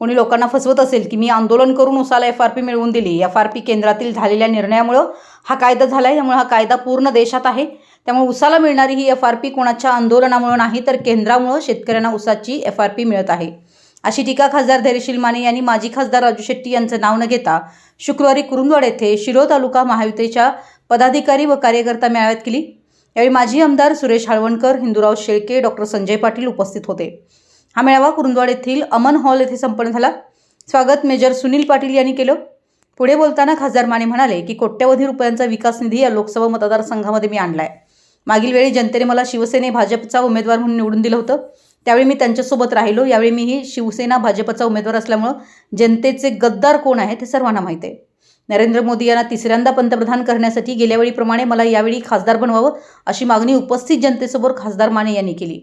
कोणी लोकांना फसवत असेल की मी आंदोलन करून उसाला एफ आर पी मिळवून दिली. एफ आर पी केंद्रातील झालेल्या निर्णयामुळं हा कायदा झाला आहे त्यामुळे हा कायदा पूर्ण देशात आहे. त्यामुळे उसाला मिळणारी ही एफ आर पी कोणाच्या आंदोलनामुळं नाही तर केंद्रामुळं शेतकऱ्यांना उसाची एफ आर पी मिळत आहे. अशी टीका खासदार धैर्यशील माने यांनी माजी खासदार राजू शेट्टी यांचं नाव न घेता शुक्रवारी कुरुंदवाड येथे शिरो तालुका महायुतीच्या पदाधिकारी व कार्यकर्ता मेळाव्यात केली. यावेळी माजी आमदार सुरेश हाळवणकर हिंदूराव शेळके डॉक्टर संजय पाटील उपस्थित होते. हा मेळावा कुरुंदवाड येथील अमन हॉल येथे संपन्न झाला. स्वागत मेजर सुनील पाटील यांनी केलं. पुढे बोलताना खासदार माने म्हणाले की कोट्यवधी रुपयांचा विकास निधी या लोकसभा मतदारसंघामध्ये मी आणलाय. मागील वेळी जनतेने मला शिवसेने भाजपचा उमेदवार म्हणून निवडून दिलं होतं. त्यावेळी मी त्यांच्यासोबत राहिलो. यावेळी मीही शिवसेना भाजपचा उमेदवार असल्यामुळं जनतेचे गद्दार कोण आहे ते सर्वांना माहीत आहे. नरेंद्र मोदी यांना तिसऱ्यांदा पंतप्रधान करण्यासाठी गेल्यावेळीप्रमाणे मला यावेळी खासदार बनवावं अशी मागणी उपस्थित जनतेसमोर खासदार माने यांनी केली.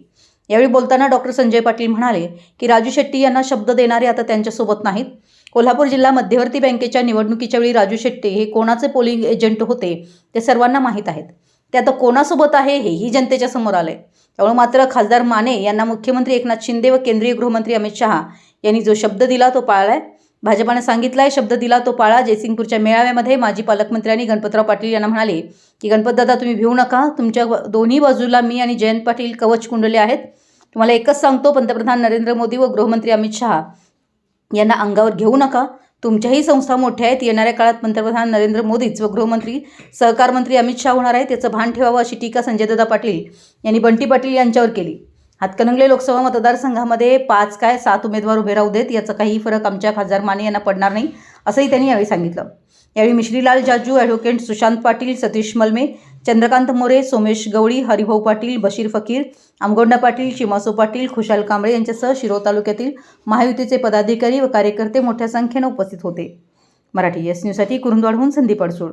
यावेळी बोलताना डॉक्टर संजय पाटील म्हणाले की राजू शेट्टी यांना शब्द देणारे आता त्यांच्यासोबत नाहीत. कोल्हापूर जिल्हा मध्यवर्ती बँकेच्या निवडणुकीच्या वेळी राजू शेट्टी हे कोणाचे पोलिंग एजंट होते ते सर्वांना माहीत आहेत. ते आता कोणासोबत आहे हेही जनतेच्या समोर आलंय. त्यामुळे मात्र खासदार माने यांना मुख्यमंत्री एकनाथ शिंदे व केंद्रीय गृहमंत्री अमित शहा यांनी जो शब्द दिला तो पाळलाय. भाजपाने सांगितलाय शब्द दिला तो पाळा. जयसिंगपूरच्या मेळाव्यामध्ये माजी पालकमंत्र्यांनी गणपतराव पाटील यांना म्हणाले की गणपतदादा तुम्ही भिवू नका. तुमच्या दोन्ही बाजूला मी आणि जयंत पाटील कवच कुंडले आहेत. तुम्हाला एकच सांगतो पंतप्रधान नरेंद्र मोदी व गृहमंत्री अमित शहा यांना अंगावर घेऊ नका. तुमच्याही संस्था मोठ्या आहेत. येणाऱ्या काळात पंतप्रधान नरेंद्र मोदीच व गृहमंत्री सहकार मंत्री अमित शहा होणार आहेत. त्याचं भान ठेवावं अशी टीका संजयदादा पाटील यांनी बंटी पाटील यांच्यावर केली. हातकणंगले लोकसभा मतदारसंघामध्ये पाच काय सात उमेदवार उभे राहू देत याचा काही फरक आमच्या खासदार माने यांना पडणार नाही असंही त्यांनी यावेळी सांगितलं. यावेळी मिश्रीलाल जाजू ॲडव्होकेट सुशांत पाटील सतीश मलमे चंद्रकांत मोरे सोमेश गवळी हरिभाऊ पाटील बशीर फकीर आमगोंडा पाटील चिमासो पाटील खुशाल कांबळे यांच्यासह शिरो तालुक्यातील महायुतीचे पदाधिकारी व कार्यकर्ते मोठ्या संख्येनं उपस्थित होते. मराठी एस न्यूजसाठी कुरुंदवाडहून संदीप अडसूळ.